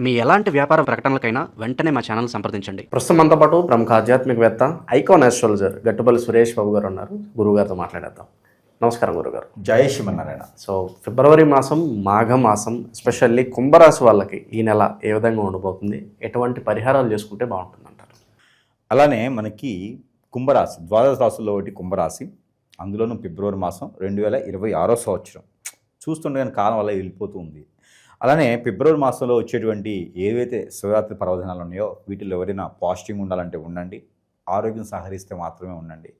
మీ ఎలాంటి వ్యాపార ప్రకటనలకైనా వెంటనే మా ఛానల్ సంప్రదించండి. ప్రస్తుతం మనతో పాటు ప్రముఖ ఆధ్యాత్మికవేత్త ఐకాన్ ఆస్ట్రాలజర్ గట్టుపల్లి సురేష్ బాబు గారు ఉన్నారు. గురువుగారితో మాట్లాడేద్దాం. నమస్కారం గురుగారు. జయ శ్రీమన్నారాయణ. సో ఫిబ్రవరి మాసం మాఘ మాసం ఎస్పెషల్లీ కుంభరాశి వాళ్ళకి ఈ నెల ఏ విధంగా ఉండబోతుంది? ఎటువంటి పరిహారాలు చేసుకుంటే బాగుంటుంది అంటారు అలానే మనకి కుంభరాశి ద్వాదశ రాశుల్లో ఒకటి కుంభరాశి. అందులోనూ ఫిబ్రవరి మాసం రెండు వేల ఇరవై ఆరో సంవత్సరం. చూస్తుండగానే కాలం వల్ల వెళ్ళిపోతూ ఉంది. అలానే ఫిబ్రవరి మాసంలో వచ్చేటువంటి ఏవైతే శివరాత్రి పర్వదినాలు ఉన్నాయో వీటిలో ఎవరైనా పాజిటివ్ ఉండాలంటే ఉండండి. ఆరోగ్యం సహకరిస్తే మాత్రమే ఉండండి.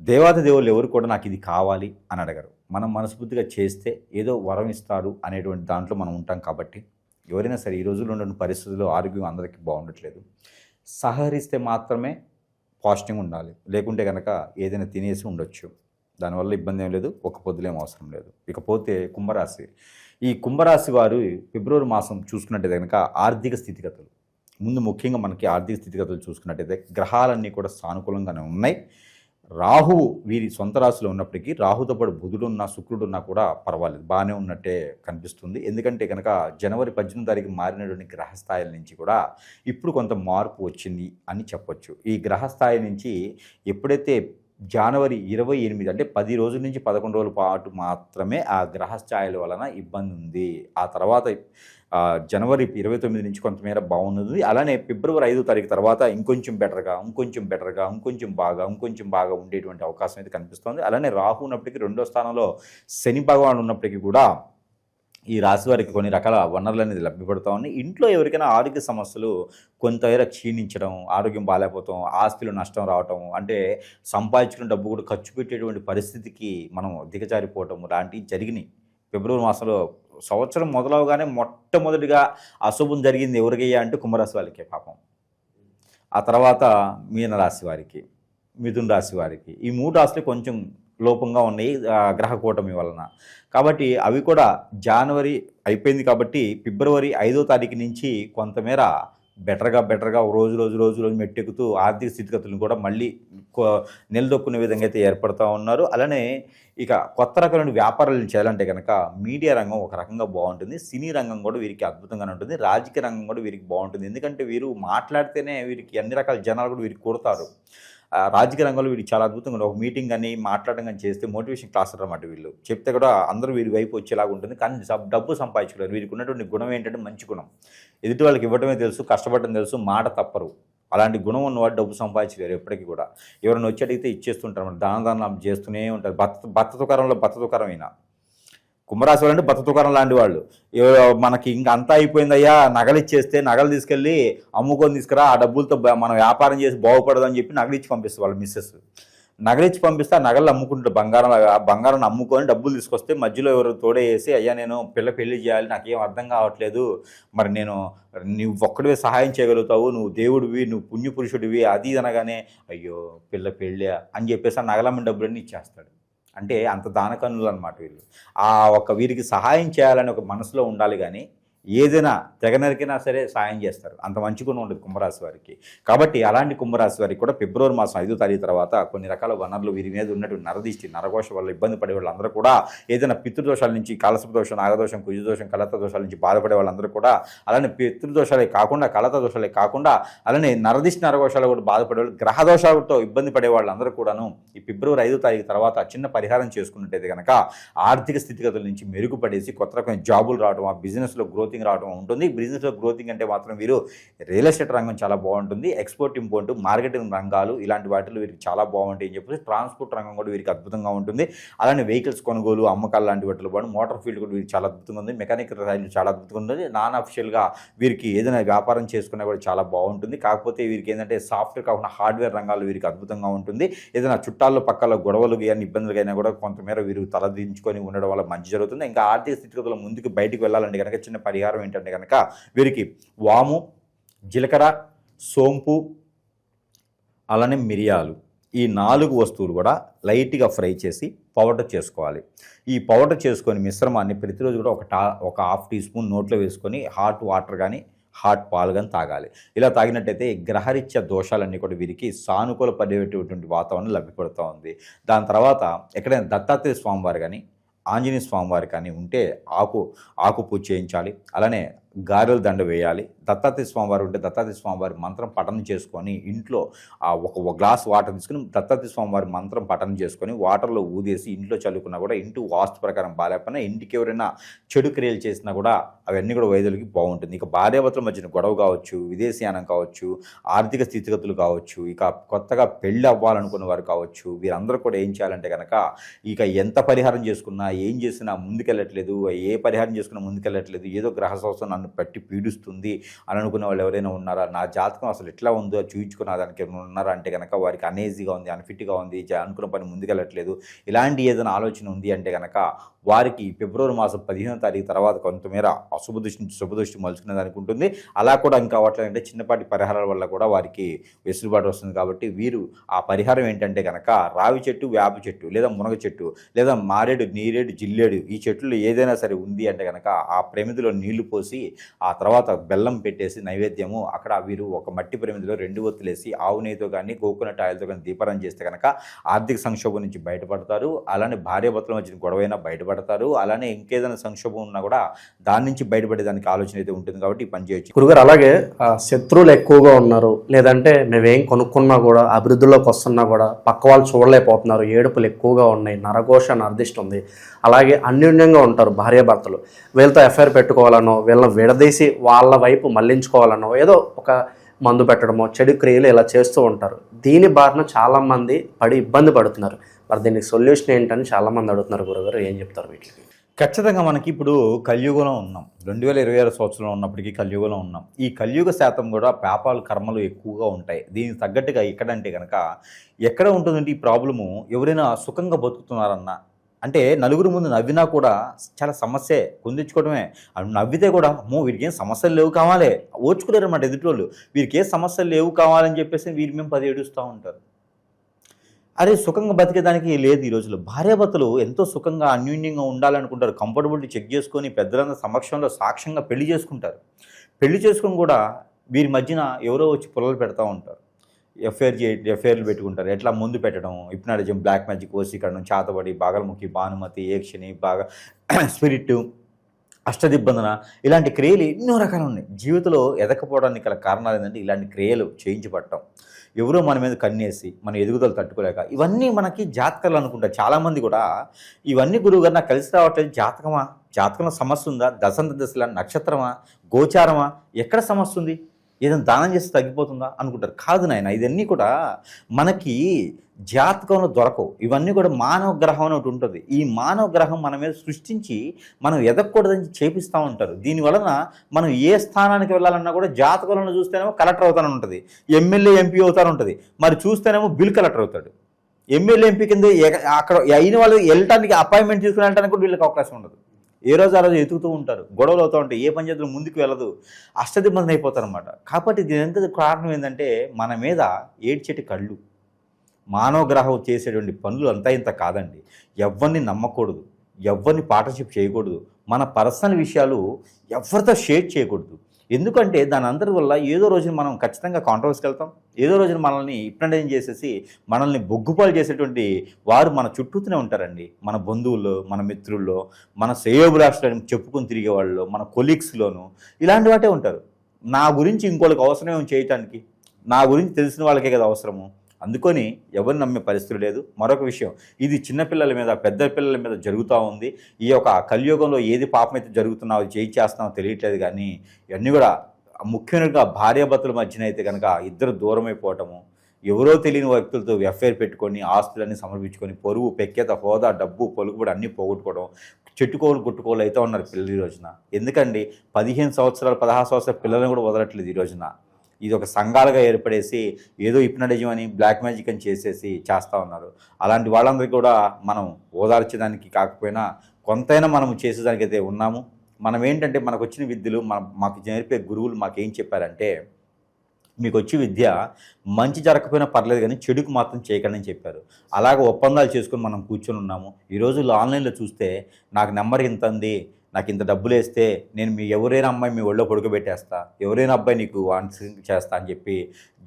దేవాది దేవుళ్ళు ఎవరు కూడా నాకు ఇది కావాలి అని అడగరు. మనం మనస్ఫూర్తిగా చేస్తే ఏదో వరం ఇస్తారు అనేటువంటి దాంట్లో మనం ఉంటాం కాబట్టి ఎవరైనా సరే ఈ రోజుల్లో ఉన్న పరిస్థితుల్లో ఆరోగ్యం అందరికీ బాగుండట్లేదు. సహకరిస్తే మాత్రమే పాజిటివ్ ఉండాలి. లేకుంటే కనుక ఏదైనా తినేసి ఉండొచ్చు. దానివల్ల ఇబ్బంది ఏం లేదు ఒక పొద్దులేం అవసరం లేదు. ఇకపోతే కుంభరాశి ఈ కుంభరాశి వారు ఫిబ్రవరి మాసం చూసుకున్నట్టయితే కనుక ఆర్థిక స్థితిగతులు ముందు ముఖ్యంగా మనకి ఆర్థిక స్థితిగతులు చూసుకున్నట్టయితే గ్రహాలన్నీ కూడా సానుకూలంగానే ఉన్నాయి. రాహువు వీరి సొంత రాశిలో ఉన్నప్పటికీ రాహుతో పాటు బుధుడు ఉన్నా శుక్రుడు ఉన్నా కూడా పర్వాలేదు. బాగానే ఉన్నట్టే కనిపిస్తుంది. ఎందుకంటే కనుక జనవరి పద్దెనిమిది తారీఖు మారినటువంటి గ్రహస్థాయిల నుంచి కూడా ఇప్పుడు కొంత మార్పు వచ్చింది అని చెప్పొచ్చు. ఈ గ్రహస్థాయి నుంచి ఎప్పుడైతే జనవరి ఇరవై ఎనిమిది అంటే పది రోజుల నుంచి పదకొండు రోజుల పాటు మాత్రమే ఆ గ్రహస్థాయిల వలన ఇబ్బంది ఉంది. ఆ తర్వాత ఆ, జనవరి ఇరవై తొమ్మిది నుంచి కొంతమేర బాగున్నది అలానే ఫిబ్రవరి ఐదో తారీఖు తర్వాత ఇంకొంచెం బెటర్గా ఇంకొంచెం బెటర్గా ఇంకొంచెం బాగా ఇంకొంచెం బాగా ఉండేటువంటి అవకాశం అయితే కనిపిస్తుంది. అలానే రాహు ఉన్నప్పటికీ రెండో స్థానంలో శని భగవాన్ ఉన్నప్పటికీ కూడా ఈ రాశి వారికి కొన్ని రకాల వనరులు అనేది లభ్యపడుతూ ఉన్నాయి. ఇంట్లో ఎవరికైనా ఆరోగ్య సమస్యలు కొంతమేర క్షీణించడం ఆరోగ్యం బాగాలేకపోవటం ఆస్తులు నష్టం రావటం అంటే సంపాదించుకున్న డబ్బు కూడా ఖర్చు పెట్టేటువంటి పరిస్థితికి మనం దిగజారిపోవటం లాంటివి జరిగినాయి. ఫిబ్రవరి మాసంలో సంవత్సరం మొదలవగానే మొట్టమొదటిగా అశుభం జరిగింది ఎవరికయ్యా అంటే కుంభరాశి వాళ్ళకే పాపం. ఆ తర్వాత మీన రాశి వారికి మిథున్ రాశి వారికి. ఈ మూడు రాశులు కొంచెం లోపంగా ఉన్నాయి గ్రహ కూటమి వలన. కాబట్టి అవి కూడా జనవరి అయిపోయింది కాబట్టి ఫిబ్రవరి ఐదో తారీఖు నుంచి కొంతమేర బెటర్గా బెటర్గా రోజు రోజు రోజు రోజు మెట్టెక్కుతూ ఆర్థిక స్థితిగతులను కూడా మళ్ళీ నిలదొక్కునే విధంగా అయితే ఏర్పడుతూ ఉన్నారు. అలానే ఇక కొత్త రకమైన వ్యాపారాలు చేయాలంటే కనుక మీడియా రంగం ఒక రకంగా బాగుంటుంది. సినీ రంగం కూడా వీరికి అద్భుతంగానే ఉంటుంది. రాజకీయ రంగం కూడా వీరికి బాగుంటుంది. ఎందుకంటే వీరు మాట్లాడితేనే వీరికి అన్ని రకాల జనాలు కూడా వీరికి కొడతారు. రాజకీయ రంగంలో వీళ్ళు చాలా అద్భుతంగా ఒక మీటింగ్ కానీ మాట్లాడడం కానీ చేస్తే మోటివేషన్ క్లాస్ అన్నమాట వీళ్ళు. చెప్తే కూడా అందరూ వీరి వైపు వచ్చేలాగా ఉంటుంది. కానీ డబ్బు సంపాదించుకోలేరు. వీరికి ఉన్నటువంటి గుణం ఏంటంటే మంచి గుణం. ఎదుటి వాళ్ళకి ఇవ్వడమే తెలుసు కష్టపడడం తెలుసు మాట తప్పరు. అలాంటి గుణం ఉన్నవాడు డబ్బు సంపాదించలేరు ఎప్పటికీ కూడా. ఎవరైనా వచ్చి అడిగితే ఇచ్చేస్తుంటారు దాన దానం చేస్తూనే ఉంటారు. భర్త భర్త తుకారంలో భర్త తుకారమైనా కుంభరాశి వాళ్ళు అంటే భర్త తుకారం లాంటి వాళ్ళు. మనకి ఇంకా అంతా అయిపోయిందయ్యా నగలు ఇచ్చేస్తే నగలు తీసుకెళ్ళి అమ్ముకొని తీసుకురా ఆ డబ్బులతో మనం వ్యాపారం చేసి బాగుపడదని చెప్పి నగలు ఇచ్చి పంపిస్తారు వాళ్ళ మిస్సెస్ నగలిచ్చి పంపిస్తే ఆ నగలు అమ్ముకుంటారు. బంగారం ఆ బంగారం అమ్ముకొని డబ్బులు తీసుకొస్తే మధ్యలో ఎవరు తోడేసి అయ్యా నేను పిల్ల పెళ్ళి చేయాలి నాకేం అర్థం కావట్లేదు. మరి నేను నువ్వు ఒక్కడివే సహాయం చేయగలుగుతావు. నువ్వు దేవుడివి నువ్వు పుణ్యపురుషుడివి అది ఇది అనగానే అయ్యో పిల్ల పెళ్ళి? అని చెప్పేసి ఆ నగలమ్మ డబ్బులన్నీ ఇచ్చేస్తాడు. అంటే అంత దానకన్నులు అనమాట వీళ్ళు. ఆ ఒక వీరికి సహాయం చేయాలని ఒక మనసులో ఉండాలి కానీ ఏదైనా తెగ నరికినా సరే సాయం చేస్తారు. అంత మంచి గుణం ఉండదు కుంభరాశి వారికి. కాబట్టి అలాంటి కుంభరాశి వారికి కూడా ఫిబ్రవరి మాసం ఐదో తారీఖు తర్వాత కొన్ని రకాల వనరులు వీరి మీద ఉన్నటువంటి నరదిష్టి నరకోశ వల్ల ఇబ్బంది పడే వాళ్ళందరూ కూడా ఏదైనా పితృదోషాల నుంచి కలసపు దోషం నాగదోషం కుజదోషం కలత దోషాల నుంచి బాధపడే వాళ్ళందరూ కూడా అలానే పితృదోషాలే కాకుండా కలత దోషాలే కాకుండా అలానే నరదిష్టి నరకోశాలు కూడా బాధపడే వాళ్ళు గ్రహ దోషాలతో ఇబ్బంది పడే వాళ్ళందరూ కూడాను ఈ ఫిబ్రవరి ఐదో తారీఖు తర్వాత చిన్న పరిహారం చేసుకున్నట్టయితే కనుక ఆర్థిక స్థితిగతుల నుంచి మెరుగుపడేసి కొత్త రకమైన జాబులు రావడం ఆ బిజినెస్లో గ్రోత్ గ్రోతింగ్ రావడం ఉంటుంది. బిజినెస్లో గ్రోతింగ్ అంటే మాత్రం వీరు రియల్ ఎస్టేట్ రంగం చాలా బాగుంటుంది. ఎక్స్పోర్ట్ ఇంపోర్ట్ మార్కెటింగ్ రంగాలు ఇలాంటి వాటిలో వీరికి చాలా బాగుంటాయి అని చెప్పేసి ట్రాన్స్పోర్ట్ రంగం కూడా వీరికి అద్భుతంగా ఉంటుంది. అలానే వెహికల్స్ కొనుగోలు అమ్మకాలు లాంటి వాటిలో పాటు మోటార్ ఫీల్డ్ కూడా వీరికి చాలా అద్భుతంగా ఉంది. మెకానిక్ రైలు చాలా అద్భుతంగా ఉంది. నాన్ అఫిషియల్గా వీరికి ఏదైనా వ్యాపారం చేసుకున్నా కూడా చాలా బాగుంటుంది. కాకపోతే వీరికి ఏంటంటే సాఫ్ట్వేర్ కాకుండా హార్డ్వేర్ రంగాల్లో వీరికి అద్భుతంగా ఉంటుంది. ఏదైనా చుట్టాల్లో పక్కల గొడవలు కానీ ఇబ్బందులకైనా అయినా కూడా కొంతమేర వీరు తలదించుకొని ఉండడం వల్ల మంచి జరుగుతుంది. ఇంకా ఆర్థిక స్థితిగతుల ముందుకు బయటకు వెళ్ళాలంటే కనుక చిన్న పరి పరిహారం ఏంటంటే కనుక వీరికి వాము జీలకర్ర సోంపు అలానే మిరియాలు ఈ నాలుగు వస్తువులు కూడా లైట్గా ఫ్రై చేసి పౌడర్ చేసుకోవాలి. ఈ పౌడర్ చేసుకొని మిశ్రమాన్ని ప్రతిరోజు కూడా ఒక టా ఒక హాఫ్ టీ స్పూన్ నోట్లో వేసుకొని హాట్ వాటర్ కానీ హాట్ పాలు కానీ తాగాలి. ఇలా తాగినట్టయితే గ్రహరీత్య దోషాలన్నీ కూడా వీరికి సానుకూల పడేటటువంటి వాతావరణం లభ్యపడుతూ ఉంది దాని తర్వాత ఎక్కడైనా దత్తాత్రేయ స్వామివారు కానీ ఆంజనేయ స్వామివారి కానీ ఉంటే ఆకు ఆకు పూజ చేయించాలి. అలానే గారెల దండ వేయాలి. దత్తాత్రేయ స్వామివారు ఉంటే దత్తాత్రేయ స్వామివారి మంత్రం పఠనం చేసుకొని ఇంట్లో ఆ ఒక ఒక గ్లాస్ వాటర్ తీసుకుని దత్తాత్రేయ స్వామివారి మంత్రం పఠనం చేసుకొని వాటర్లో ఊదేసి ఇంట్లో చల్లుకున్నా కూడా ఇంటి వాస్తు ప్రకారం బాగాలేకపోయినా ఇంటికి ఎవరైనా చెడు క్రియలు చేసినా కూడా అవన్నీ కూడా వైద్యులకి బాగుంటుంది. ఇక భార్యాభర్తల మధ్యన గొడవ కావచ్చు విదేశీయానం కావచ్చు ఆర్థిక స్థితిగతులు కావచ్చు ఇక కొత్తగా పెళ్ళి అవ్వాలనుకున్న వారు కావచ్చు వీరందరూ కూడా ఏం చేయాలంటే కనుక ఇక ఎంత పరిహారం చేసుకున్నా ఏం చేసినా ముందుకెళ్ళట్లేదు ఏ పరిహారం చేసుకున్నా ముందుకెళ్ళట్లేదు ఏదో గ్రహ సంవత్సరం నన్ను పట్టి పీడిస్తుంది అని అనుకునే వాళ్ళు ఎవరైనా ఉన్నారా? నా జాతకం అసలు ఎట్లా ఉందో చూయించుకున్న దానికి ఉన్నారా? అంటే కనుక వారికి అనేజీగా ఉంది అన్ఫిట్గా ఉంది అనుకున్న పని ముందుకెళ్ళట్లేదు ఇలాంటి ఏదైనా ఆలోచన ఉంది అంటే కనుక వారికి ఫిబ్రవరి మాసం పదిహేనో తారీఖు తర్వాత కొంతమేర అశుభదృష్టి శుభదృష్టి నుంచి మలుచుకునే దానికి ఉంటుంది. అలా కూడా ఇంకా అవ్వట్లేదంటే చిన్నపాటి పరిహారాల వల్ల కూడా వారికి వెసులుబాటు వస్తుంది కాబట్టి వీరు ఆ పరిహారం ఏంటంటే కనుక రావి చెట్టు వేప చెట్టు లేదా మునగ చెట్టు లేదా మారేడు నీరేడు జిల్లేడు ఈ చెట్లు ఏదైనా సరే ఉంది అంటే కనుక ఆ ప్రమిదిలో నీళ్ళు పోసి ఆ తర్వాత బెల్లం పెట్టేసి నైవేద్యము అక్కడ వీరు ఒక మట్టి ప్రమిదిలో రెండు ఒత్తులేసి ఆవు నెయ్యితో కానీ కోకోనట్ ఆయిల్తో కానీ దీపారం చేస్తే కనుక ఆర్థిక సంక్షోభం నుంచి బయటపడతారు. అలానే భార్యాభర్తల మధ్య గొడవైనా బయటపడతారు. అలానే ఇంకేదైనా సంక్షోభం ఉన్నా కూడా దాని నుంచి బయటపడేదానికి ఆలోచన అయితే ఉంటుంది కాబట్టి పని చేయొచ్చు. గురుగారు అలాగే శత్రువులు ఎక్కువగా ఉన్నారు. లేదంటే మేమేం కొనుక్కున్నా కూడా అభివృద్ధిలోకి వస్తున్నా కూడా పక్క వాళ్ళు చూడలేకపోతున్నారు. ఏడుపులు ఎక్కువగా ఉన్నాయి. నరఘోష నరదిష్టి ఉంది. అలాగే అన్యోన్యంగా ఉంటారు భార్యాభర్తలు. వీళ్ళతో ఎఫ్ఐఆర్ పెట్టుకోవాలనో వీళ్ళని విడదీసి వాళ్ళ వైపు మళ్ళించుకోవాలనో ఏదో ఒక మందు పెట్టడమో చెడు క్రియలు ఇలా చేస్తూ ఉంటారు. దీని బారిన చాలామంది పడి ఇబ్బంది పడుతున్నారు. మరి దీనికి సొల్యూషన్ ఏంటని చాలామంది అడుగుతున్నారు గురుగారు ఏం చెప్తారు వీటికి? ఖచ్చితంగా మనకి ఇప్పుడు కలియుగంలో ఉన్నాం. రెండు వేల ఇరవై ఆరు సంవత్సరంలో ఉన్నప్పటికీ కలియుగంలో ఉన్నాం. ఈ కలియుగ శాతం కూడా పాపాలు కర్మలు ఎక్కువగా ఉంటాయి. దీనికి తగ్గట్టుగా ఎక్కడంటే కనుక ఎక్కడ ఉంటుందంటే ఈ ప్రాబ్లము? ఎవరైనా సుఖంగా బతుకుతున్నారన్నా అంటే నలుగురు ముందు నవ్వినా కూడా చాలా సమస్యే. కుందించుకోవడమే. నవ్వితే కూడా అమ్మో వీరికి ఏం సమస్యలు లేవు కావాలి. ఓర్చుకోలేరు అన్నమాట ఎదుటోళ్ళు. వీరికి ఏ సమస్యలు లేవు కావాలని చెప్పేసి వీరి మేము పది ఏడుస్తూ ఉంటారు. అరే సుఖంగా బతికేదానికి లేదు ఈ రోజుల్లో. భార్యాభర్తలు ఎంతో సుఖంగా అన్యోన్యంగా ఉండాలనుకుంటారు. కంఫర్టబుల్టీ చెక్ చేసుకొని పెద్దలందరి సమక్షంలో సాక్ష్యంగా పెళ్ళి చేసుకుంటారు. పెళ్ళి చేసుకొని కూడా వీరి మధ్యన ఎవరో వచ్చి పొలలు పెడతా ఉంటారు. ఎఫ్ఐఆర్ ఎఫ్ఐఆర్లు పెట్టుకుంటారు. ఎట్లా ముందు పెట్టడం? ఇప్నాడిజం బ్లాక్ మ్యాజిక్ వసీకరణం చాతబడి బాగలముఖి భానుమతి ఏక్షని బాగా స్పిరిట్ అష్టదిబ్బందన ఇలాంటి క్రియలు ఎన్నో రకాలు ఉన్నాయి. జీవితంలో ఎదకపోవడానికి గల కారణాలు ఏంటంటే ఇలాంటి క్రియలు చేయించబడటం. ఎవరో మన మీద కన్నేసి మన ఎదుగుదల తట్టుకోలేక ఇవన్నీ మనకి జాతకాలు అనుకుంటారు చాలామంది కూడా ఇవన్నీ గురువుగారు నాకు కలిసి రావట్లేదు. జాతకమా? జాతకంలో సమస్య ఉందా? దశంత దశల నక్షత్రమా? గోచారమా? ఎక్కడ సమస్య ఉంది? ఏదైనా దానం చేస్తే తగ్గిపోతుందా అనుకుంటారు. కాదు నాయన ఇవన్నీ కూడా మనకి జాతకంలో దొరకవు. ఇవన్నీ కూడా మానవ గ్రహం అని ఒకటి ఉంటుంది. ఈ మానవ గ్రహం మన మీద సృష్టించి మనం ఎదగకూడదని చేపిస్తూ ఉంటారు. దీని వలన మనం ఏ స్థానానికి వెళ్ళాలన్నా కూడా జాతకంలో చూస్తేనేమో కలెక్టర్ అవుతానని ఉంటుంది. ఎమ్మెల్యే ఎంపీ అవుతాను ఉంటుంది. మరి చూస్తేనేమో బిల్ కలెక్టర్ అవుతాడు. ఎమ్మెల్యే ఎంపీ కింద అక్కడ అయిన వాళ్ళు వెళ్ళటానికి అపాయింట్మెంట్ తీసుకుని వెళ్ళడానికి కూడా వీళ్ళకి అవకాశం ఉండదు. ఏ రోజు ఆ రోజు ఎతుకుతూ ఉంటారు గొడవలు అవుతూ ఉంటాయి ఏ పంచాయతీలు ముందుకు వెళ్ళదు అష్టదిబ్బంది అయిపోతారు అనమాట కాబట్టి దీని ఎంత కారణం ఏంటంటే మన మీద ఏడ్చేటి కళ్ళు. మానవ గ్రహం చేసేటువంటి పనులు అంతా ఇంత కాదండి. ఎవరిని నమ్మకూడదు ఎవరిని పార్ట్నర్షిప్ చేయకూడదు. మన పర్సనల్ విషయాలు ఎవరితో షేర్ చేయకూడదు. ఎందుకంటే దాని అందరి వల్ల ఏదో రోజున మనం ఖచ్చితంగా కాంట్రవర్స్కి వెళ్తాం ఏదో రోజున మనల్ని ఇప్నడైన్ చేసేసి మనల్ని బొగ్గుపాలు చేసేటువంటి వారు మన చుట్టూతూనే ఉంటారండి. మన బంధువుల్లో మన మిత్రుల్లో మన శ్రేయోభిలాషులను చెప్పుకొని తిరిగే వాళ్ళు మన కొలీగ్స్లోను ఇలాంటి వాటే ఉంటారు. నా గురించి ఇంకోళ్ళకి అవసరం చేయటానికి? నా గురించి తెలిసిన వాళ్ళకే కదా అవసరము? అందుకొని ఎవరు నమ్మే పరిస్థితి లేదు. మరొక విషయం ఇది చిన్నపిల్లల మీద పెద్ద పిల్లల మీద జరుగుతూ ఉంది. ఈ యొక్క కలియుగంలో ఏది పాపం అయితే జరుగుతున్నావో చేయి చేస్తున్నావో తెలియట్లేదు కానీ ఇవన్నీ కూడా ముఖ్యంగా భార్యాభర్తల మధ్యన అయితే కనుక ఇద్దరు దూరం అయిపోవటము ఎవరో తెలియని వ్యక్తులతో ఎఫ్ఐఆర్ పెట్టుకొని ఆస్తులన్నీ సమర్పించుకొని పొరుగు పెక్కేత హోదా డబ్బు పొలుగుబడి అన్నీ పోగొట్టుకోవడం చెట్టుకోలు గుట్టుకోలు అయితే ఉన్నారు పిల్లలు ఈ రోజున. ఎందుకండి? పదిహేను సంవత్సరాలు పదహారు సంవత్సరాల పిల్లలను కూడా వదలట్లేదు ఈ రోజున. ఇది ఒక సంఘాలుగా ఏర్పడేసి ఏదో ఇప్నడిజం అని బ్లాక్ మ్యాజిక్ అని చేసేసి చేస్తూ ఉన్నారు. అలాంటి వాళ్ళందరికీ కూడా మనం ఓదార్చడానికి కాకపోయినా కొంతైనా మనం చేసేదానికి అయితే ఉన్నాము. మనం ఏంటంటే మనకు వచ్చిన విద్యలు మన మాకు నేర్పే గురువులు మాకు ఏం చెప్పారంటే మీకు వచ్చి విద్య మంచి జరగకపోయినా పర్లేదు కానీ చెడుకు మాత్రం చేయకండి అని చెప్పారు. అలాగే ఒప్పందాలు చేసుకొని మనం కూర్చొని ఉన్నాము. ఈ రోజుల్లో ఆన్లైన్లో చూస్తే నాకు నెంబర్ ఇంత ఉంది నాకు ఇంత డబ్బులు వేస్తే నేను మీ ఎవరైనా అమ్మాయి మీ ఒళ్ళో పడుకోబెట్టేస్తా ఎవరైనా అబ్బాయి నీకు ఆన్సరింగ్ చేస్తా అని చెప్పి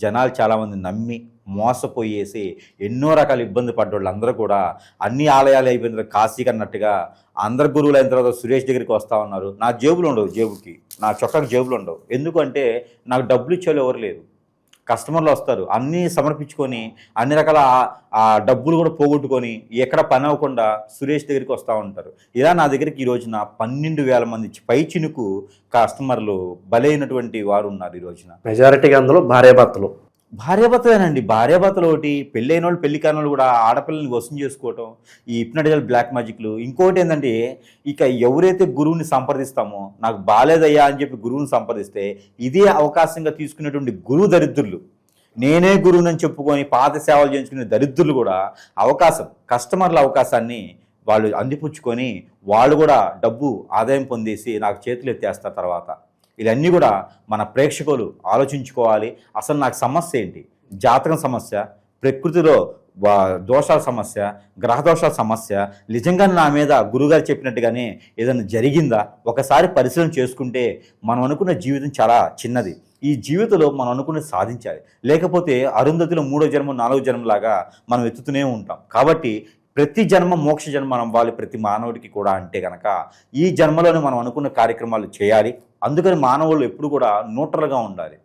జనాలు చాలామంది నమ్మి మోసపోయేసి ఎన్నో రకాల ఇబ్బంది పడ్డోళ్ళు అందరూ కూడా అన్ని ఆలయాలు అయిపోయిన తర్వాత కాశీకి అన్నట్టుగా అందరు గురువులు అయిన తర్వాత సురేష్ దగ్గరికి వస్తూ ఉన్నారు. నా జేబులు ఉండవు జేబుకి. నా చొక్కకు జేబులు ఉండవు ఎందుకంటే నాకు డబ్బులు ఇచ్చేవాళ్ళు ఎవరు లేరు. కస్టమర్లు వస్తారు. అన్నీ సమర్పించుకొని అన్ని రకాల ఆ- డబ్బులు కూడా పోగొట్టుకొని ఎక్కడ పని అవ్వకుండా సురేష్ దగ్గరికి వస్తూ ఉంటారు. ఇలా నా దగ్గరికి ఈ రోజున పన్నెండు వేల మంది పై చినుకు కస్టమర్లు బలైనటువంటి వారు ఉన్నారు ఈ రోజున. మెజారిటీగా అందులో భార్యాభర్తలు. భార్యాభర్తలేనండి. భార్యాభర్తలు ఒకటి పెళ్ళైన వాళ్ళు పెళ్ళి కాని కూడా ఆడపిల్లల్ని వసం చేసుకోవటం ఈ హిప్నటికల్ బ్లాక్ మ్యాజిక్లు. ఇంకోటి ఏంటంటే ఇక ఎవరైతే గురువుని సంప్రదిస్తామో నాకు బాలేదయ్యా అని చెప్పి గురువుని సంప్రదిస్తే ఇదే అవకాశంగా తీసుకునేటువంటి గురువు దరిద్రులు. నేనే గురువునని చెప్పుకొని పాత సేవలు చేయించుకునే దరిద్రులు కూడా అవకాశం కస్టమర్ల అవకాశాన్ని వాళ్ళు అందిపుచ్చుకొని వాళ్ళు కూడా డబ్బు ఆదాయం పొందేసి నాకు చేతులు ఎత్తేస్తారు తర్వాత. ఇవన్నీ కూడా మన ప్రేక్షకులు ఆలోచించుకోవాలి. అసలు నాకు సమస్య ఏంటి? జాతకం సమస్య ప్రకృతిలో దోషాల సమస్య గ్రహ దోషాల సమస్య నిజంగా నా మీద గురుగారు చెప్పినట్టుగానే ఏదైనా జరిగిందా? ఒకసారి పరిశీలన చేసుకుంటే మనం అనుకున్న జీవితం చాలా చిన్నది. ఈ జీవితంలో మనం అనుకుని సాధించాలి. లేకపోతే అరుంధతిలో మూడో జన్మ నాలుగో జన్మలాగా మనం ఎత్తుతూనే ఉంటాం. కాబట్టి ప్రతి జన్మ మోక్ష జన్మ వాళ్ళు ప్రతి మానవుడికి కూడా అంటే కనుక ఈ జన్మలోనే మనం అనుకున్న కార్యక్రమాలు చేయాలి. అందుకని మానవులు ఎప్పుడు కూడా న్యూట్రల్గా ఉండాలి.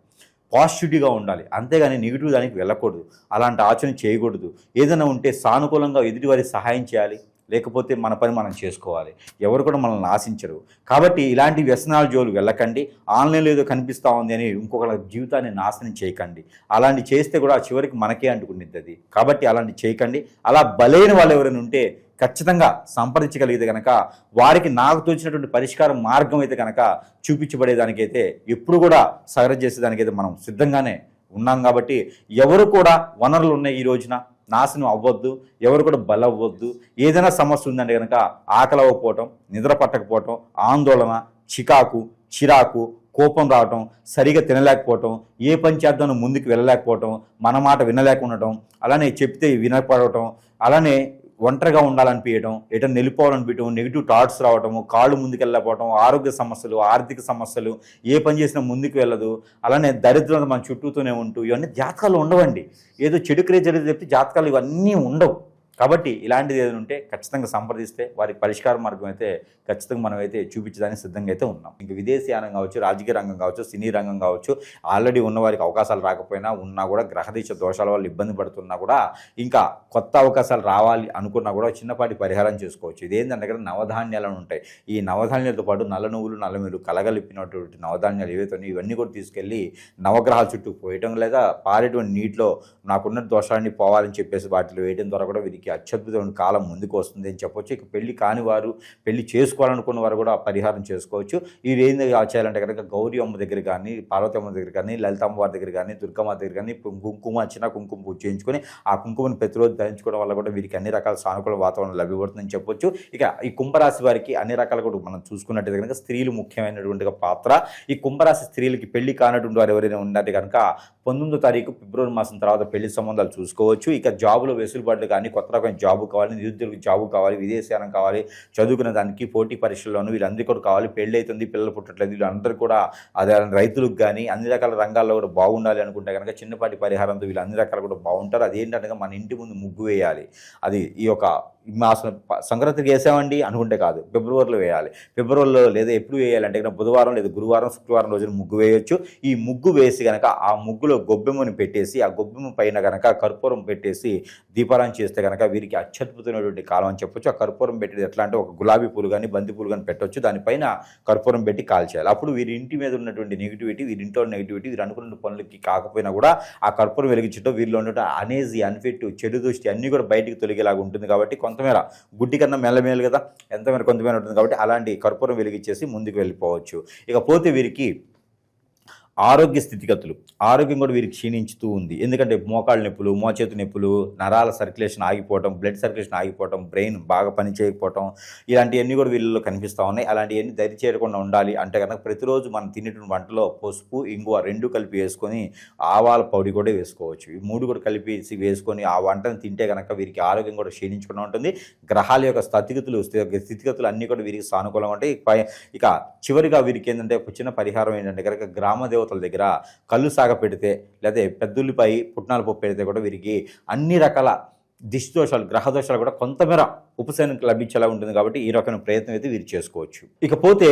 పాజిటివిటీగా ఉండాలి. అంతేగాని నెగిటివ్ దానికి వెళ్ళకూడదు. అలాంటి ఆచరణ చేయకూడదు. ఏదైనా ఉంటే సానుకూలంగా ఎదుటివారి సహాయం చేయాలి. లేకపోతే మన పని మనం చేసుకోవాలి. ఎవరు కూడా మనల్ని ఆశించరు. కాబట్టి ఇలాంటి వ్యసనాల జోలు వెళ్ళకండి. ఆన్లైన్లో ఏదో కనిపిస్తూ ఉంది అని ఇంకొకళ్ళ జీవితాన్ని నాశనం చేయకండి. అలాంటి చేస్తే కూడా చివరికి మనకే అంటుకుంటుంది అది కాబట్టి అలాంటి చేయకండి. అలా బలైన వాళ్ళు ఎవరైనా ఉంటే ఖచ్చితంగా సంప్రదించగలిగితే కనుక వారికి నాకు తోచినటువంటి పరిష్కార మార్గం అయితే కనుక చూపించబడేదానికైతే ఎప్పుడు కూడా సగర చేసేదానికైతే మనం సిద్ధంగానే ఉన్నాం కాబట్టి ఎవరు కూడా వనరులు ఉన్నాయి ఈ రోజున నాశనం అవ్వద్దు ఎవరు కూడా బలవ్వద్దు ఏదైనా సమస్య ఉందంటే కనుక ఆకలి అవ్వకపోవటం నిద్ర పట్టకపోవటం ఆందోళన చికాకు చిరాకు కోపం రావటం సరిగా తినలేకపోవటం ఏ పని చేద్దామో ముందుకు వెళ్ళలేకపోవటం మన మాట వినలేకుండటం అలానే చెప్తే వినపడటం అలానే ఒంటరిగా ఉండాలనిపించడం ఎటన్నా వెళ్ళిపోవాలనిపించడం నెగిటివ్ థాట్స్ రావటము కాళ్ళు ముందుకెళ్ళకపోవడం ఆరోగ్య సమస్యలు ఆర్థిక సమస్యలు ఏ పని చేసినా ముందుకు వెళ్ళదు. అలానే దరిద్రత మన చుట్టూతోనే ఉంటూ ఇవన్నీ జాతకాలు ఉండవండి. ఏదో చెడు క్రియ జరిగితే చెప్తే జాతకాలు ఇవన్నీ ఉండవు. కాబట్టి ఇలాంటిది ఏదైనా ఉంటే ఖచ్చితంగా సంప్రదిస్తే వారికి పరిష్కార మార్గం అయితే ఖచ్చితంగా మనం అయితే చూపించడానికి సిద్ధంగా అయితే ఉన్నాం. ఇంకా విదేశీయానం కావచ్చు రాజకీయ రంగం కావచ్చు సినీ రంగం కావచ్చు ఆల్రెడీ ఉన్న వారికి అవకాశాలు రాకపోయినా ఉన్నా కూడా గ్రహదీశ దోషాల వల్ల ఇబ్బంది పడుతున్నా కూడా ఇంకా కొత్త అవకాశాలు రావాలి అనుకున్నా కూడా చిన్నపాటి పరిహారం చేసుకోవచ్చు. ఇదేంటంటే ఇక్కడ నవధాన్యాలు ఉంటాయి. ఈ నవధాన్యాలతో పాటు నల్ల నువ్వులు నల్లమీరు కలగలిపినటువంటి నవధాన్యాలు ఏవైతే ఉన్నాయో ఇవన్నీ కూడా తీసుకెళ్ళి నవగ్రహాల చుట్టూ పోయటం లేదా పారేటువంటి నీటిలో నాకున్న దోషాన్ని పోవాలని చెప్పేసి వాటిలో వేయడం ద్వారా కూడా వీరికి అత్యద్భుతమైన కాలం ముందుకు వస్తుంది అని చెప్పొచ్చు. ఇక పెళ్ళి కాని వారు పెళ్ళి చేసుకోవాలనుకున్న వారు కూడా పరిహారం చేసుకోవచ్చు. ఇది ఏంది చేయాలంటే కనుక గౌరీ అమ్మ దగ్గర కానీ పార్వతమ్మ దగ్గర కానీ లలితమ్మ వారి దగ్గర కానీ దుర్గమ్మ దగ్గర కానీ కుంకుమ చిన్న కుంకుమ పూజ చేయించుకొని ఆ కుంకుమను ప్రతిరోజు ధరించుకోవడం వల్ల కూడా వీరికి అన్ని రకాల సానుకూల వాతావరణం లభ్యపడుతుందని చెప్పొచ్చు. ఇక ఈ కుంభరాశి వారికి అన్ని రకాల కూడా మనం చూసుకున్నట్టయితే కనుక స్త్రీలు ముఖ్యమైనటువంటి పాత్ర. ఈ కుంభరాశి స్త్రీలకి పెళ్ళి కానటువంటి వారు ఎవరైనా ఉన్నట్టు కనుక పంతొమ్మిదో తారీఖు ఫిబ్రవరి మాసం తర్వాత పెళ్ళి సంబంధాలు చూసుకోవచ్చు. ఇక జాబులో వెసులుబాట్లు కానీ కొత్త రకమైన జాబు కావాలి నిరుద్యోగులకు జాబు కావాలి విదేశాలను కావాలి చదువుకునే దానికి పోటీ పరీక్షల్లోనూ వీళ్ళందరికీ కూడా కావాలి పెళ్ళి అవుతుంది పిల్లలు పుట్టట్లేదు వీళ్ళందరూ కూడా అదే రైతులకు కానీ అన్ని రకాల రంగాల్లో కూడా బాగుండాలి అనుకుంటే కనుక చిన్నపాటి పరిహారంతో వీళ్ళు అన్ని రకాలు కూడా బాగుంటారు. అదేంటంటే మన ఇంటి ముందు ముగ్గు వేయాలి. అది ఈ యొక్క అసలు సంక్రాంతికి వేసామండి అనుకుంటే కాదు. ఫిబ్రవరిలో వేయాలి. ఫిబ్రవరిలో లేదా ఎప్పుడు వేయాలంటే కనుక బుధవారం లేదా గురువారం శుక్రవారం రోజున ముగ్గు వేయొచ్చు. ఈ ముగ్గు వేసి కనుక ఆ ముగ్గులో గొబ్బెమ్మని పెట్టేసి ఆ గొబ్బెమ్మ పైన కనుక కర్పూరం పెట్టేసి దీపారాయణ చేస్తే కనుక వీరికి అత్యద్భుతమైనటువంటి కాలం అని చెప్పొచ్చు. ఆ కర్పూరం పెట్టేది ఎట్లా అంటే ఒక గులాబీ పూలు కానీ బంతి పూలు కానీ పెట్టొచ్చు. దానిపైన కర్పూరం పెట్టి కాల్చేయాలి. అప్పుడు వీరి ఇంటి మీద ఉన్నటువంటి నెగిటివిటీ వీరి ఇంట్లో నెగిటివిటీ వీరు అనుకున్న పనులకి కాకపోయినా కూడా ఆ కర్పూరం వెలిగించడం వీరిలో ఉన్నటువంటి అనేజీ అన్ఫిట్ చెడు దృష్టి అన్నీ కూడా బయటికి తొలగేలాగా ఉంటుంది కాబట్టి కొంత కొంతమేర గుడ్డి కన్నా మెల్లమేలు కదా? ఎంతమేర కొంతమేర ఉంటుంది కాబట్టి అలాంటి కర్పూరం వెలిగించేసి ముందుకు వెళ్ళిపోవచ్చు. ఇక పోతే వీరికి ఆరోగ్య స్థితిగతులు. ఆరోగ్యం కూడా వీరికి క్షీణించుతూ ఉంది. ఎందుకంటే మోకాళ్ళ నొప్పులు మోచేతు నొప్పులు నరాల సర్క్యులేషన్ ఆగిపోవటం బ్లడ్ సర్క్యులేషన్ ఆగిపోవటం బ్రెయిన్ బాగా పనిచేయకపోవటం ఇలాంటివన్నీ కూడా వీళ్ళలో కనిపిస్తూ ఉన్నాయి. అలాంటివన్నీ దరి చేరకుండా ఉండాలి అంటే కనుక ప్రతిరోజు మనం తినేటువంటి వంటలో పసుపు ఇంగువ రెండు కలిపి వేసుకొని ఆవాల పొడి కూడా వేసుకోవచ్చు. ఈ మూడు కూడా కలిపేసి వేసుకొని ఆ వంటను తింటే కనుక వీరికి ఆరోగ్యం కూడా క్షీణించకుండా ఉంటుంది. గ్రహాల యొక్క స్థితిగతులు స్థితిగతులు అన్నీ కూడా వీరికి సానుకూలంగా ఉంటాయి. ఇక చివరిగా వీరికి ఏంటంటే చిన్న పరిహారం ఏంటంటే కనుక గ్రామ దేవత దేవతల దగ్గర కళ్ళు సాగ పెడితే లేదా పెద్దుల్లిపై పుట్నాల పప్పు పెడితే కూడా వీరికి అన్ని రకాల దిష్టి గ్రహదోషాలు గ్రహ దోషాలు కూడా కొంతమేర ఉపశమనం లభించేలా ఉంటుంది కాబట్టి ఈ రకమైన ప్రయత్నం అయితే వీరు చేసుకోవచ్చు. ఇకపోతే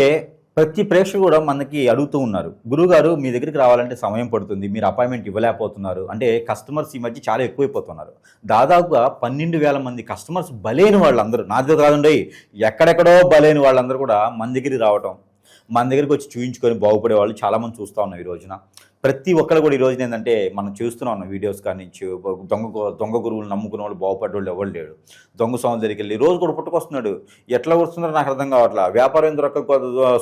ప్రతి ప్రేక్షకుడు కూడా మనకి అడుగుతూ ఉన్నారు గురుగారు మీ దగ్గరికి రావాలంటే సమయం పడుతుంది మీరు అపాయింట్మెంట్ ఇవ్వలేకపోతున్నారు. అంటే కస్టమర్స్ ఈ మధ్య చాలా ఎక్కువైపోతున్నారు. దాదాపుగా పన్నెండు వేల మంది కస్టమర్స్ బలైన వాళ్ళందరూ నా దగ్గర కాదండి ఎక్కడెక్కడో బలైన వాళ్ళందరూ కూడా మన దగ్గరికి రావటం మన దగ్గరికి వచ్చి చూయించుకొని బాగుపడే వాళ్ళు చాలామంది చూస్తూ ఉన్నాం ఈ రోజున. ప్రతి ఒక్కరు కూడా ఈ రోజున ఏంటంటే మనం చూస్తున్నాం వీడియోస్ కానీ నుంచి దొంగ దొంగ గురువులు నమ్ముకున్న వాళ్ళు బాగుపడ్డోళ్ళు ఎవరు లేడు దొంగ స్వామి దగ్గరికి వెళ్ళి రోజు కూడా పుట్టుకొస్తున్నాడు. ఎట్లా వస్తున్నారో నాకు అర్థం కావట్లా. వ్యాపారం దొరక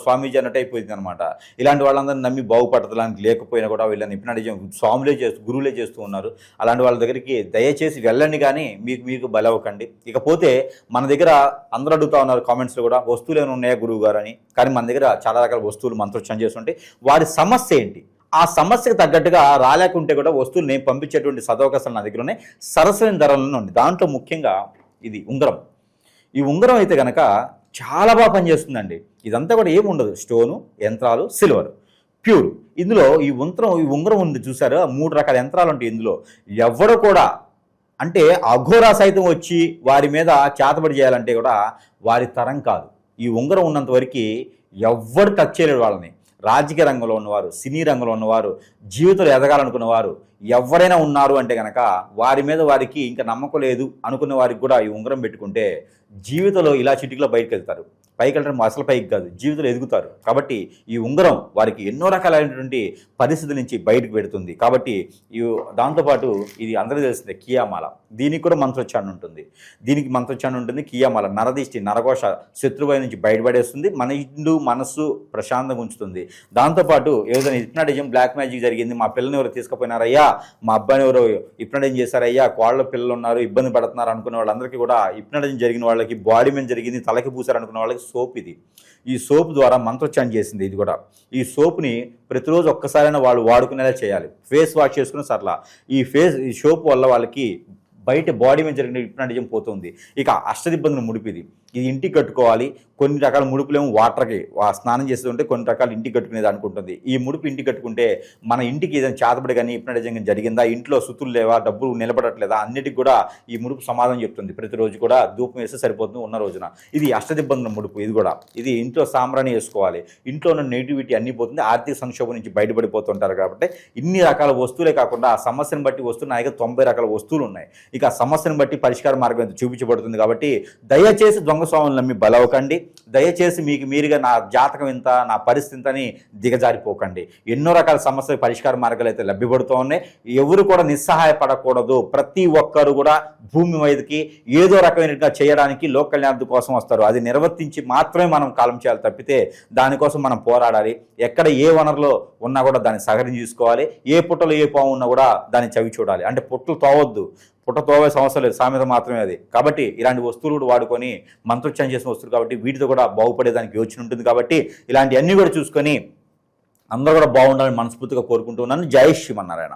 స్వామీజీ అన్నట్టు అయిపోయింది అనమాట ఇలాంటి వాళ్ళందరినీ నమ్మి బాగుపడతడానికి లేకపోయినా కూడా వీళ్ళని ఇప్పుడు స్వాములే చేస్తూ గురువులే చేస్తూ ఉన్నారు. అలాంటి వాళ్ళ దగ్గరికి దయచేసి వెళ్ళండి కానీ మీకు మీకు బలవ్వకండి ఇకపోతే మన దగ్గర అందరూ అడుగుతా ఉన్నారు కామెంట్స్లో కూడా వస్తువులు ఏమైనా ఉన్నాయా గురువు గారు అని. కానీ మన దగ్గర చాలా రకాల వస్తువులు మంత్రోచ్చారం చేస్తుంటే వారి సమస్య ఏంటి? ఆ సమస్యకు తగ్గట్టుగా రాలేకుంటే కూడా వస్తువులు నేను పంపించేటువంటి సదవకాశాలు నా దగ్గర ఉన్నాయి. సరసమైన ధరలలో ఉంది దాంట్లో ముఖ్యంగా ఇది ఉంగరం. ఈ ఉంగరం అయితే కనుక చాలా బాగా పనిచేస్తుందండి. ఇదంతా కూడా ఏమి ఉండదు. స్టోను యంత్రాలు సిల్వర్. ప్యూర్. ఇందులో ఈ ఉంగరం ఈ ఉంగరం ఉంది చూసారు? మూడు రకాల యంత్రాలు ఉంటాయి ఇందులో. ఎవరు కూడా అంటే అఘోరా సైతం వచ్చి వారి మీద చేతబడి చేయాలంటే కూడా వారి తరం కాదు. ఈ ఉంగరం ఉన్నంత వరకు ఎవ్వరు టచ్ చేయలేడు వాళ్ళని. రాజకీయ రంగంలో ఉన్నవారు సినీ రంగంలో ఉన్నవారు జీవితంలో ఎదగాలనుకున్న వారు ఎవరైనా ఉన్నారు అంటే కనుక వారి మీద వారికి ఇంకా నమ్మకం లేదు అనుకున్న వారికి కూడా ఈ ఉంగరం పెట్టుకుంటే జీవితంలో ఇలా చిటికలో బయటకు వెళ్తారు పైకి వెళ్ళడం అసలు పైకి కాదు జీవితంలో ఎదుగుతారు. కాబట్టి ఈ ఉంగరం వారికి ఎన్నో రకాలైనటువంటి పరిస్థితుల నుంచి బయటకు పెడుతుంది. కాబట్టి ఈ దాంతోపాటు ఇది అందరూ తెలిసిందే కియామాల. దీనికి కూడా మంత్రోచ్చారణ ఉంటుంది. దీనికి మంత్రోచ్చారణ ఉంటుంది కియామాల. నరదిష్టి నరకోశ శత్రువై నుంచి బయటపడేస్తుంది. మన ఇండు మనస్సు ప్రశాంతంగా ఉంచుతుంది. దాంతోపాటు ఏదైనా హిప్నాటిజం బ్లాక్ మ్యాజిక్ జరిగింది మా పిల్లని ఎవరు తీసుకుపోయినారయ్యా మా అబ్బాయిని ఎవరు హిప్నాటిజం చేశారయ్యా కోళ్ళ పిల్లలు ఉన్నారు ఇబ్బంది పడుతున్నారు అనుకునే వాళ్ళందరికీ కూడా హిప్నాటిజం జరిగిన వాళ్ళకి బాడీ మీద జరిగింది తలకి పూసారు అనుకున్న వాళ్ళకి సోప్ ఇది. ఈ సోప్ ద్వారా మంత్రోచ్చారణ చేసింది ఇది కూడా. ఈ సోప్ని ప్రతిరోజు ఒక్కసారైనా వాళ్ళు వాడుకునేలా చేయాలి. ఫేస్ వాష్ చేసుకున్న సర్లా. ఈ ఫేస్ ఈ సోప్ వల్ల వాళ్ళకి బయట బాడీ మీద జరిగిన హిప్నాటిజం పోతుంది. ఇక అష్టదిబ్బందులు ముడిపిది. ఇది ఇంటికి కట్టుకోవాలి. కొన్ని రకాల ముడుపులేమో వాటర్కి స్నానం చేస్తుంటే కొన్ని రకాల ఇంటికి కట్టుకునేది అనుకుంటుంది ఈ ముడుపు ఇంటికి కట్టుకుంటే మన ఇంటికి ఏదైనా చేతబడి కానీ హిప్నాటిజం జరిగిందా? ఇంట్లో సుతులు లేవా? డబ్బులు నిలబడట్లేదా? అన్నిటికి కూడా ఈ ముడుపు సమాధానం చెప్తుంది. ప్రతిరోజు కూడా ధూపం వేస్తే సరిపోతుంది ఉన్న రోజున. ఇది అష్టదిబ్బందుల ముడుపు ఇది కూడా. ఇది ఇంట్లో సాంబ్రాణి వేసుకోవాలి. ఇంట్లో ఉన్న నెగిటివిటీ అన్ని పోతుంది. ఆర్థిక సంక్షోభం నుంచి బయటపడిపోతుంటారు కాబట్టి ఇన్ని రకాల వస్తువులే కాకుండా ఆ సమస్యను బట్టి వస్తున్న నా తొంభై రకాల వస్తువులు ఉన్నాయి. ఇక ఆ సమస్యను బట్టి పరిష్కార మార్గం చూపించబడుతుంది కాబట్టి దయచేసి దొంగ స్వాములు నమ్మి బలవకండి. దయచేసి మీకు మీరుగా నా జాతకం ఇంత నా పరిస్థితి అని దిగజారిపోకండి. ఎన్నో రకాల సమస్యలు పరిష్కార మార్గాలు అయితే లభ్యపడుతూ ఉన్నాయి. ఎవరు కూడా నిస్సహాయపడకూడదు. ప్రతి ఒక్కరు కూడా భూమి మీదకి ఏదో రకమైనగా చేయడానికి లోక్ కళ్యాణం కోసం వస్తారు. అది నిర్వర్తించి మాత్రమే మనం కాలం చేయాలి తప్పితే దానికోసం మనం పోరాడాలి. ఎక్కడ ఏ వనరులో ఉన్నా కూడా దాన్ని సహకరించి చూసుకోవాలి. ఏ పుట్టలో ఏ పాము ఉన్నా కూడా దాన్ని చవి చూడాలి అంటే పుట్టలు తోవద్దు. పుట్ట తోవే సమస్య లేదు. సామెత మాత్రమే అది. కాబట్టి ఇలాంటి వస్తువులు కూడా వాడుకొని మంత్రోచ్చారం చేసిన వస్తువులు కాబట్టి వీటితో కూడా బాగుపడేదానికి యోచన ఉంటుంది కాబట్టి ఇలాంటివన్నీ కూడా చూసుకొని అందరూ కూడా బాగుండాలని మనస్ఫూర్తిగా కోరుకుంటున్నాను జై శ్రీమన్నారాయణ.